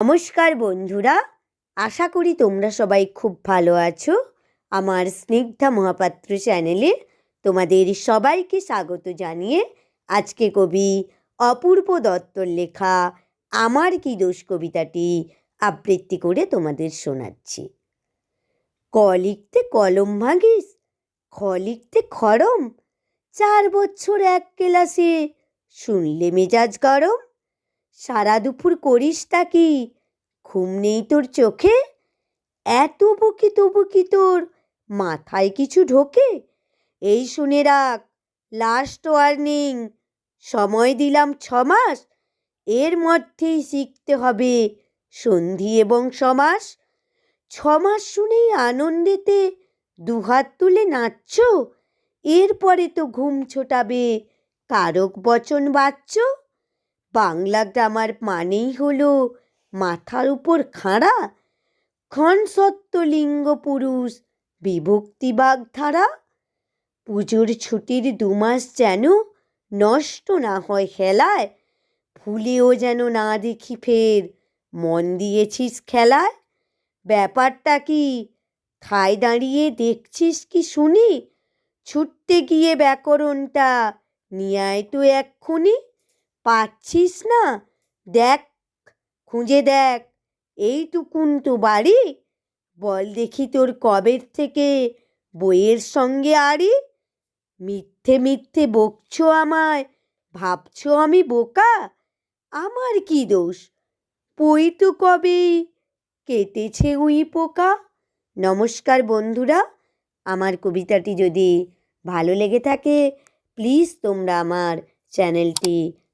নমস্কার বন্ধুরা, আশা করি তোমরা সবাই খুব ভালো আছো। আমার স্নিগ্ধা মহাপাত্র চ্যানেলে তোমাদের সবাইকে স্বাগত জানিয়ে আজকে কবি অপূর্ব দত্তর লেখা আমার কি দোষ কবিতাটি আবৃত্তি করে তোমাদের শোনাচ্ছি। ক লিখতে কলম ভাঙিস, খ লিখতে খরম চার বছর এক ক্লাসে শুনলে মেজাজ গরম সারা দুপুর করিস তা কি? ঘুম নেই তোর চোখে? এত বকি তবু কি তোর? মাথায় কিছু ঢোকে? এই শুনে রাখ লাস্ট ওয়ার্নিং সময় দিলাম ছ মাস, এর মধ্যেই শিখতে হবে সন্ধি এবং সমাস ছ মাস শুনেই আনন্দেতে দুহাত তুলে নাচছ, এরপরে তো ঘুম ছোটাবে, কারক বচন বাচ্চ বাংলা গ্রামার মানেই হলো মাথার উপর খাঁড়া। ক্ষণ সত্য লিঙ্গ পুরুষ, বিভক্তি বাগধারা। পুজোর ছুটির দুমাস যেন নষ্ট না হয় খেলায়, ভুলেও যেন না দেখি ফের মন দিয়েছিস খেলায়। ব্যাপারটা কি? ঠায় দাঁড়িয়ে দেখছিস কি শুনি? ছুটতে গিয়ে ব্যাকরণটা নিয়ে তো এক্ষুনি। পাচ্ছিস না? দেখ, খুঁজে দেখ। এইটুকুন তো বাড়ি। বল দেখি তোর কবের থেকে বইয়ের সঙ্গে আড়ি? মিথ্যে মিথ্যে বকছো আমায়। ভাবছ আমি বোকা? আমার কি দোষ? বই তো কবেই কেটেছে উই পোকা? নমস্কার বন্ধুরা। আমার কবিতাটি যদি ভালো লেগে থাকে প্লিজ তোমরা আমার চ্যানেলটি